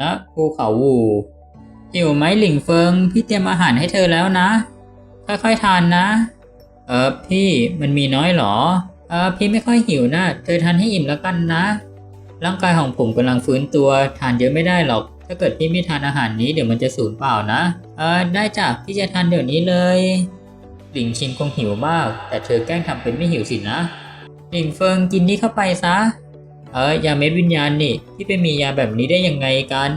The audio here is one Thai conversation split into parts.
ณภูเขาวูหิวไหมหลิงเฟิง พี่เตรียมอาหารให้เธอแล้วนะ ค่อยๆทานนะ เออพี่มันมีน้อยเหรอ เออพี่ไม่ค่อยหิวนะ เธอทานให้อิ่มแล้วกันนะ ร่างกายของผมกำลังฟื้นตัว ทานเยอะไม่ได้หรอก ถ้าเกิดพี่ไม่ทานอาหารนี้เดี๋ยวมันจะสูญเปล่านะ เออได้จ้ะพี่จะทานเดี๋ยวนี้เลย หลิงชินคงหิวมาก แต่เธอแกล้งทำเป็นไม่หิวสินะ หลิงเฟิงกินนี่เข้าไปซะ เออยาเม็ดวิญญาณนี่พี่ไปมียาแบบนี้ได้ยังไงกัน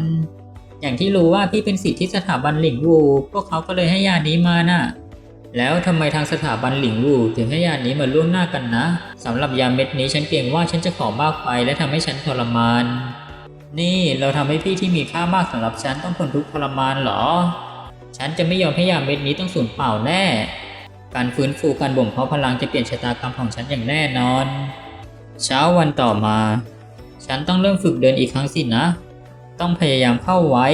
อย่างที่รู้ว่าพี่เป็นสิทธิ์ที่สถาบันหลิงวูพวกเขาก็เลยให้ยานี้มาน่ะ แล้วทำไมทางสถาบันหลิงวูถึงให้ยานี้มาล่วงหน้ากันนะสำหรับยาเม็ดนี้ฉันเกรงว่าฉันจะขอมากไปและทำให้ฉันทรมาน นี่เราทำให้พี่ที่มีค่ามากสำหรับฉันต้องทนทุกข์ทรมานเหรอ ฉันจะไม่ยอมให้ยาเม็ดนี้ต้องสูญเปล่าแน่ การฟื้นฟูการบ่มเพาะพลังจะเปลี่ยนชะตากรรมของฉันอย่างแน่นอน เช้าวันต่อมา ฉันต้องเริ่มฝึกเดินอีกครั้งสินะ ต้องพยายามเข้าไว้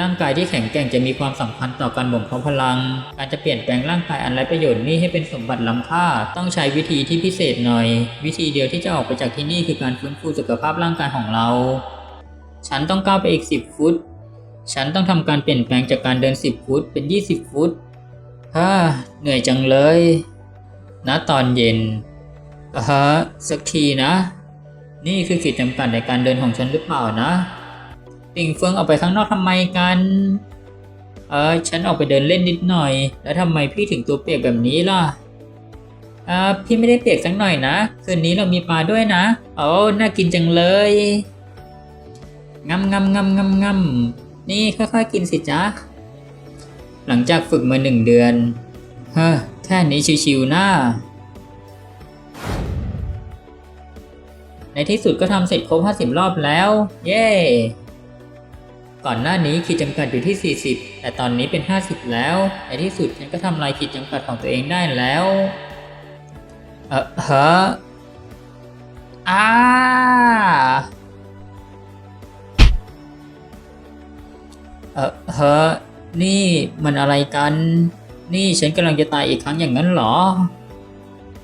ร่างกายที่แข็งแกร่งจะมีความสำคัญต่อการบ่มเพาะพลัง การจะเปลี่ยนแปลงร่างกายอันไร้ประโยชน์นี้ให้เป็นสมบัติล้ำค่า ต้องใช้วิธีที่พิเศษหน่อย วิธีเดียวที่จะออกไปจากที่นี่คือการฟื้นฟูสุขภาพร่างกายของเรา ฉันต้องก้าวไปอีก 10 ฟุต ฉันต้องทำการเปลี่ยนแปลงจากการเดิน 10 ฟุต เป็น 20 ฟุตฮ่าเหนื่อยจังเลยณตอนเย็น อ่าฮะสักทีนะ นี่คือขีดจำกัดในการเดินของฉันหรือเปล่านะ ติงเฟิงออกไปข้างนอกทำไมกัน เออฉันออกไปเดินเล่นนิดหน่อย แล้วทำไมพี่ถึงตัวเปียกแบบนี้ล่ะอ่าพี่ไม่ได้เปียกสักหน่อยนะ คืนนี้เรามีปลาด้วยนะโอ้น่ากินจังเลยงำงำงำงำงำนี่ค่อยๆกินสิจ๊ะ หลังจากฝึกมาหนึ่งเดือน เฮ้อ แค่นี้ชิวๆนะ ในที่สุดก็ทำเสร็จครบ 50 รอบแล้ว เย้ ก่อนหน้านี้ขีดจำกัดอยู่ที่ 40 แต่ตอนนี้เป็น 50 แล้ว ในที่สุดฉันก็ทำลายขีดจำกัดของตัวเองได้แล้ว เออฮะอ้าเออเฮอนี่มันอะไรกัน นี่ฉันกำลังจะตายอีกครั้งอย่างนั้นเหรอ